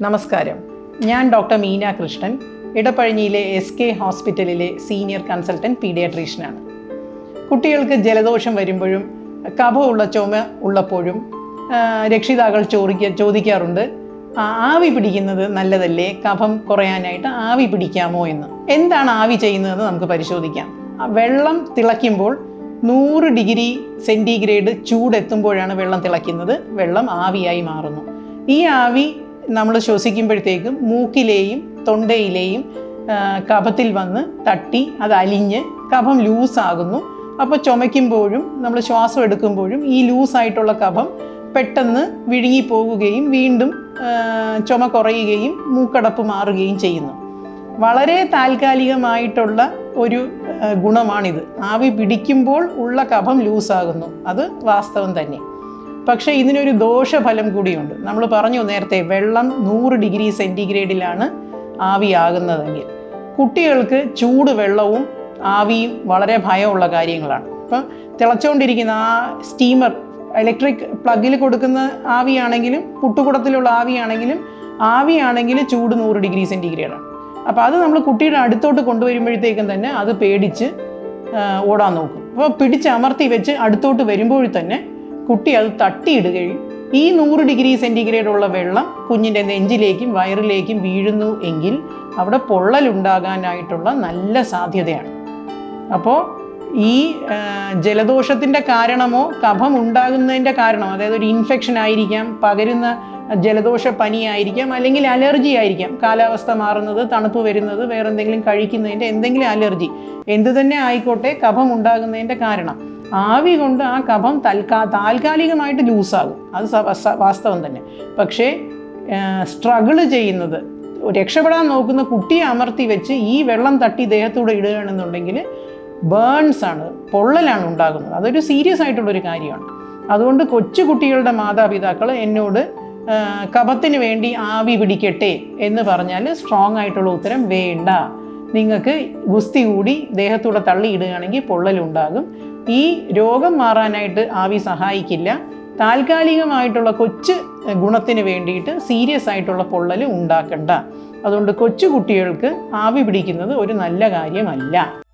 നമസ്കാരം. ഞാൻ ഡോക്ടർ മീന കൃഷ്ണൻ ഇടപ്പഴഞ്ഞിയിലെ എസ് കെ ഹോസ്പിറ്റലിലെ സീനിയർ കൺസൾട്ടന്റ് പീഡിയാട്രീഷ്യനാണ്. കുട്ടികൾക്ക് ജലദോഷം വരുമ്പോഴും കഫമുള്ള ചുമ ഉള്ളപ്പോഴും രക്ഷിതാക്കൾ ചോദിക്ക ചോദിക്കാറുണ്ട് ആവി പിടിക്കുന്നത് നല്ലതല്ലേ? കഫം കുറയാനായിട്ട് ആവി പിടിക്കാമോ എന്ന്? എന്താണ് ആവി ചെയ്യുന്നതെന്ന് നമുക്ക് പരിശോധിക്കാം. വെള്ളം തിളയ്ക്കുമ്പോൾ നൂറ് ഡിഗ്രി സെന്റിഗ്രേഡ് ചൂടെത്തുമ്പോഴാണ് വെള്ളം തിളയ്ക്കുന്നത്. വെള്ളം ആവിയായി മാറുന്നു. ഈ ആവി നമ്മൾ ശ്വസിക്കുമ്പോഴത്തേക്കും മൂക്കിലെയും തൊണ്ടയിലെയും കഫത്തിൽ വന്ന് തട്ടി അത് അലിഞ്ഞ് കഫം ലൂസാകുന്നു. അപ്പോൾ ചുമയ്ക്കുമ്പോഴും നമ്മൾ ശ്വാസം എടുക്കുമ്പോഴും ഈ ലൂസായിട്ടുള്ള കഫം പെട്ടെന്ന് വിഴുങ്ങിപ്പോവുകയും വീണ്ടും ചുമ കുറയുകയും മൂക്കടപ്പ് മാറുകയും ചെയ്യുന്നു. വളരെ താൽക്കാലികമായിട്ടുള്ള ഒരു ഗുണമാണിത്. ആവി പിടിക്കുമ്പോൾ ഉള്ള കഫം ലൂസാകുന്നു. അത് വാസ്തവം തന്നെ. പക്ഷേ ഇതിനൊരു ദോഷഫലം കൂടിയുണ്ട്. നമ്മൾ പറഞ്ഞു നേരത്തെ വെള്ളം നൂറ് ഡിഗ്രി സെന്റിഗ്രേഡിലാണ് ആവിയാകുന്നതെങ്കിൽ. കുട്ടികൾക്ക് ചൂട് വെള്ളവും ആവിയും വളരെ ഭയമുള്ള കാര്യങ്ങളാണ്. ഇപ്പം തിളച്ചുകൊണ്ടിരിക്കുന്ന ആ സ്റ്റീമർ ഇലക്ട്രിക് പ്ലഗിൽ കൊടുക്കുന്ന ആവിയാണെങ്കിലും പുട്ടുകുടത്തിലുള്ള ആവിയാണെങ്കിലും ആവിയാണെങ്കിൽ ചൂട് നൂറ് ഡിഗ്രി സെന്റിഗ്രേഡാണ് അപ്പോൾ അത് നമ്മൾ കുട്ടിയുടെ അടുത്തോട്ട് കൊണ്ടുവരുമ്പോഴത്തേക്കും തന്നെ അത് പേടിച്ച് ഓടാൻ നോക്കും. അപ്പോൾ പിടിച്ചമർത്തി വെച്ച് അടുത്തോട്ട് വരുമ്പോൾ തന്നെ കുട്ടി അത് തട്ടിയിടുകയും ഈ നൂറ് ഡിഗ്രി സെന്റിഗ്രേഡ് ഉള്ള വെള്ളം കുഞ്ഞിന്റെ നെഞ്ചിലേക്കും വയറിലേക്കും വീഴുന്നു എങ്കിൽ അവിടെ പൊള്ളലുണ്ടാകാനായിട്ടുള്ള നല്ല സാധ്യതയാണ്. അപ്പോൾ ഈ ജലദോഷത്തിന്റെ കാരണമോ കഫം ഉണ്ടാകുന്നതിന്റെ കാരണമോ അതായത് ഒരു ഇൻഫെക്ഷൻ ആയിരിക്കാം പകരുന്ന ജലദോഷ പനിയായിരിക്കാം അല്ലെങ്കിൽ അലർജി ആയിരിക്കാം കാലാവസ്ഥ മാറുന്നത് തണുപ്പ് വരുന്നത് വേറെന്തെങ്കിലും കഴിക്കുന്നതിന്റെ എന്തെങ്കിലും അലർജി എന്തു തന്നെ ആയിക്കോട്ടെ കഫം ഉണ്ടാകുന്നതിന്റെ കാരണം. ആവി കൊണ്ട് ആ കഫം തൽക്കാ താൽക്കാലികമായിട്ട് ലൂസാകും. അത് വാസ്തവം തന്നെ. പക്ഷേ സ്ട്രഗിൾ ചെയ്യുന്നത് രക്ഷപ്പെടാൻ നോക്കുന്ന കുട്ടിയെ അമർത്തി വെച്ച് ഈ വെള്ളം തട്ടി ദേഹത്തൂടെ ഇടുകയാണെന്നുണ്ടെങ്കിൽ ബേൺസ് ആണ് പൊള്ളലാണ് ഉണ്ടാകുന്നത്. അതൊരു സീരിയസ് ആയിട്ടുള്ളൊരു കാര്യമാണ്. അതുകൊണ്ട് കൊച്ചു കുട്ടികളുടെ മാതാപിതാക്കൾ എന്നോട് കപത്തിന് വേണ്ടി ആവി പിടിക്കട്ടെ എന്ന് പറഞ്ഞാൽ സ്ട്രോങ് ആയിട്ടുള്ള ഉത്തരം വേണ്ട. നിങ്ങൾക്ക് ഗുസ്തി കൂടി ദേഹത്തൂടെ തള്ളിയിടുകയാണെങ്കിൽ പൊള്ളലുണ്ടാകും. ഈ രോഗം മാറാനായിട്ട് ആവി സഹായിക്കില്ല. താൽക്കാലികമായിട്ടുള്ള കൊച്ചു ഗുണത്തിന് വേണ്ടിയിട്ട് സീരിയസ് ആയിട്ടുള്ള പൊള്ളൽ ഉണ്ടാക്കണ്ട. അതുകൊണ്ട് കൊച്ചു കുട്ടികൾക്ക് ആവി പിടിക്കുന്നത് ഒരു നല്ല കാര്യമല്ല.